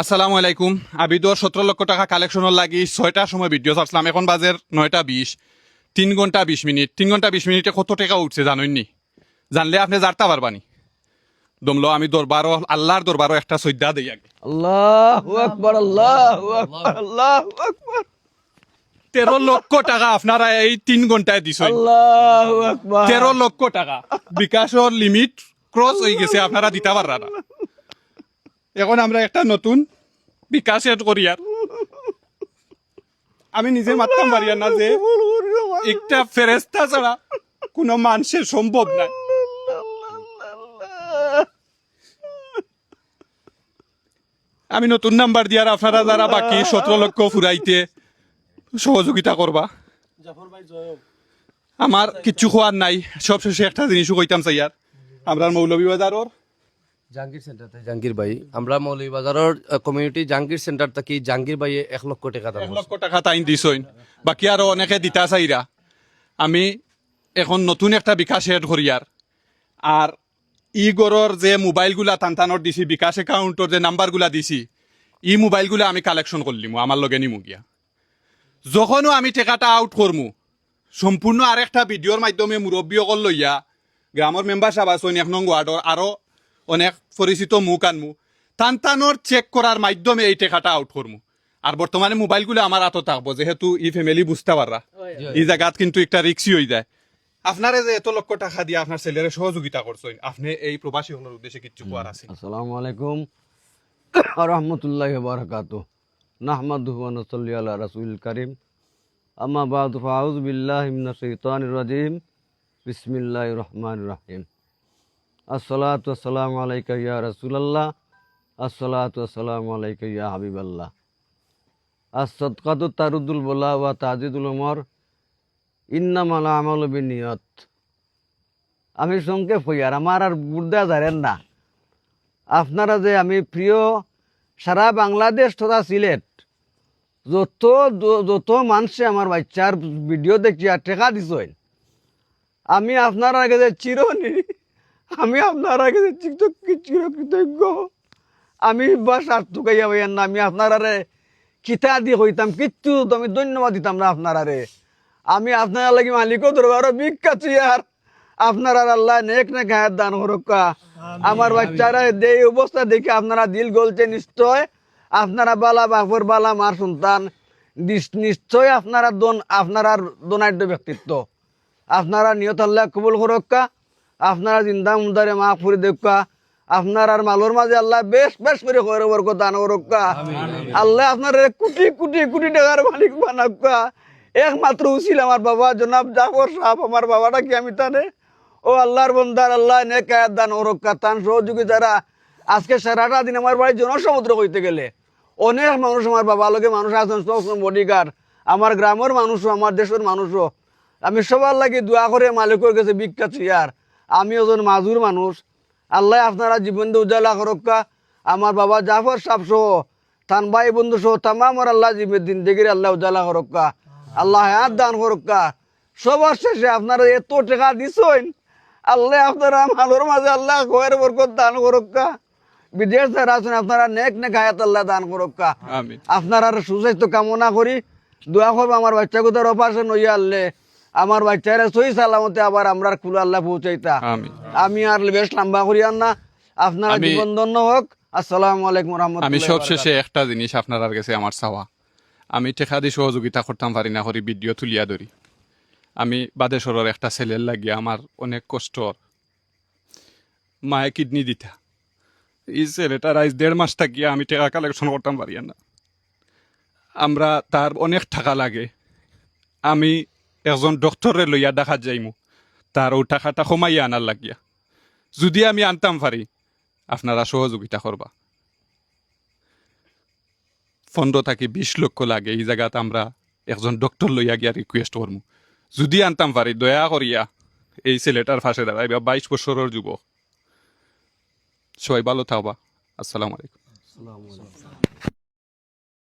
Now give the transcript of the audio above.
আসসালামু আলাইকুম। আবিদর সতেরো লক্ষ টাকা কালেকশনের লাগি ছয়টার সময় ভিডিও ছাড়ছিলাম। এখন বাজের নয়টা বিশ। তিন ঘণ্টা বিশ মিনিট। তিন ঘণ্টা বিশ মিনিটে কত টাকা উঠছে জানেননি? জানলে আপনি জানতে পারবানি। দমলো আমি দরবারও আল্লাহর দরবারও একটা সৈদ্যা দিই আগে। আল্লাহু আকবার আল্লাহু আকবার আল্লাহু। আকবার। তেরো লক্ষ টাকা আপনারা এই তিন ঘন্টায় দিছ আল্লাহু তেরো লক্ষ টাকা। বিকাশের লিমিট ক্রস হয়ে গেছে আপনারা দিতে পাররা না। এখন আমরা একটা নতুন বিকাশ এড করি আর। আমি নিজে মারতাম পারি না যে একটা ফেরেস্তা ছাড়া কোনো মানুষের সম্ভব নাই আমি নতুন নাম্বার দিয়ার আপনারা যারা বাকি সতেরো লক্ষ ফুরাইতে সহযোগিতা করবা। আমার কিচ্ছু খোয়ার নাই সব শেষে একটা জিনিসও কইতাম চাই আর। আমরা মৌলভীবাজারর জাহাঙ্গীর সেন্টার থেকে। জাহাঙ্গীর ভাই আমরা মৌলভীবাজারের কমিউনিটি জাহাঙ্গীর সেন্টার থেকে জাহাঙ্গীর ভাই এক লক্ষ টাকা দাম এক লক্ষ টাকা তাইন দিছইন বাকি আরও অনেকে দিতা চাইরা আমি এখন নতুন একটা বিকাশ এড করি আর ই গড়র যে মোবাইলগুলা টানটানোর দিছি বিকাশ একাউন্টর যে নাম্বারগুলা দিছি ই মোবাইলগুলা আমি কালেকশন করলিমু আমার লগে নিমু গিয়া। যখনও আমি টেকাটা আউট করমু সম্পূর্ণ আর একটা ভিডিওর মাধ্যমে মুরব্বীসকল লইয়া গ্রামের মেম্বার সাহেব আছেন এক নং ওয়ার্ডর আরও অনেক পরিচিত মুখ আনমু। টান টানোর চেক করার মাধ্যমে এই টেকাটা আউট করমু। আর বর্তমানে মোবাইলগুলো আমার হাতত থাকব যেহেতু ই ফ্যামিলি বুঝতে পাররা। এই জায়গাত কিন্তু একটা রিক্সি হয়ে যায় আপনারে যে এত লক্ষ টাকা দিয়ে আপনার ছেলেরে সহযোগিতা করছেন আপনি এই প্রবাসী হলোর উদ্দেশ্যে কিচ্ছু কোয়ার আছে? আসসালামু আলাইকুম। রহমতুল্লাহ বারাকাতু নাহমাদুহু ওয়া নুসাল্লি আলা রাসূলিল কারীম। আম্মা বা'দু ফাউযু বিল্লাহি মিনাশ শাইতানির রাজীম। বিসমিল্লাহির রহমানির রহিম। আসসালাতু ওয়াসসালামু আলাইকা ইয়া রাসূলুল্লাহ, আসসালাতু ওয়াসসালামু আলাইকা হাবিবাল্লাহ। আস-সাদকাতু তারুদুল বলা ওয়া তাজিদুল উমর, ইন্নামাল আমালু বিনিয়ত। আমি হই, আর আমার আর বুর্দা জানেন না। আপনারা যে আমি প্রিয় সারা বাংলাদেশ তথা সিলেট, যত যত মানুষে আমার বাচ্চার ভিডিও দেখি আর টেকা দিছেন, আমি আপনার আগে যে চিরনি আমি আপনার চির- চিরকৃতজ্ঞ আমি বা স্বার্থ গাইয়া হইয়ান না আমি আপনার আরে কিতা দিয়ে হইতাম কিচ্ছু তো আমি ধন্যবাদ দিতাম না আপনার আরে। আমি আপনার লাগি মালিক দরবার বিখ্যাত আর আপনার আর আল্লাহ নেক না গায়ের দান হরক্কা আমার বাচ্চারা এই অবস্থা দেখে আপনারা দিল গলছে নিশ্চয়। আপনারা বালা বাপর বালা মার সন্তান। নিশ্চয় আপনারা দন আপনারা দনাঢ্য ব্যক্তিত্ব। আপনারা নিয়ত আল্লাহ কবুল করক্কা আপনারা জিন্দা মুদারে মা ফুরি দেখা আপনার আর মালোর মাঝে আল্লাহ বেশ বেশ করে করে বরকত দান করক্কা আল্লাহ আপনার কোটি কোটি কোটি টাকার মালিক বানাক্কা একমাত্র উচিল আমার বাবা জনাব জাফর সাহেব আমার বাবাটা কি আমি তানে? ও আল্লাহর বন্দার আল্লাহ নে কায়াত দান ওরক্কা তান সহযোগিতারা আজকে সারাটা দিন আমার বাড়ি জনসমুদ্র হইতে গেলে অনেক মানুষ আমার বাবা লোকে মানুষ আছেন বডিগার্ড আমার গ্রামের মানুষও আমার দেশের মানুষও। আমি সবার লাগে দোয়া করে মালিকের কাছে বিখ্যাত ইয়ার আমি ওজন মাজুর মানুষ। আল্লাহ আপনারা জীবন উজালা করক্কা আমার বাবা জাফর সাহ সহ তান ভাই বন্ধু সহ তামাম আল্লাহ জীবের দিন দেখে আল্লাহ উজালা করক্কা আল্লাহ হাত দান করক্কা সবার শেষে আপনারা এত টাকা দিছেন আল্লাহ আপনারা মালোর মাঝে আল্লাহ কয়ের বরকত দান করক্কা বিদেশ যারা আছেন আপনারা নেক নেক হায়াত আল্লাহ দান করক্কা আপনার সুস্বাস্থ্য কামনা করি। দোয়া করব আমার বাচ্চা কোথার অপারেশন হইয়া আনলে আমার বাচ্চারা সই সালামতে আবার আমরা খুলে আল্লাহ পৌঁছাইতা। আমি আমি আর বেশ লম্বা করি আর না। আপনার আমি- জীবন ধন্য হোক। আসসালামু আলাইকুম আমি রহমতুল্লাহ সব শেষে একটা জিনিস আপনার কাছে আমার চাওয়া। আমি টেকা দিয়ে সহযোগিতা করতাম পারি না করি ভিডিও তুলিয়া ধরি। আমি বাদেশ্বরের একটা ছেলের লাগিয়া আমার অনেক কষ্ট মায়ে কিডনি দিতা। এই ছেলেটা রাইজ দেড় মাস থাকিয়া আমি টাকা কালেকশন করতাম পারি না। আমরা তার অনেক টাকা লাগে। আমি একজন ডক্টরে লইয়া দেখা যাইমু তার ও টাকাটা কমাইয়া আনার লাগিয়া যদি আমি আনতাম পারি আপনারা সহযোগিতা করবা পনেরো থাকি বিশ লক্ষ লাগে, এই জায়গাত আমরা একজন ডক্টর লইয়া গিয়া রিকুয়েস্ট করব যদি আনতাম পারি দয়া করিয়া এই ছেলেটার ফাঁসে দাঁড়াইবা বাইশ বছরের যুবক সবাই ভালো থাকবা। আসসালামু আলাইকুম।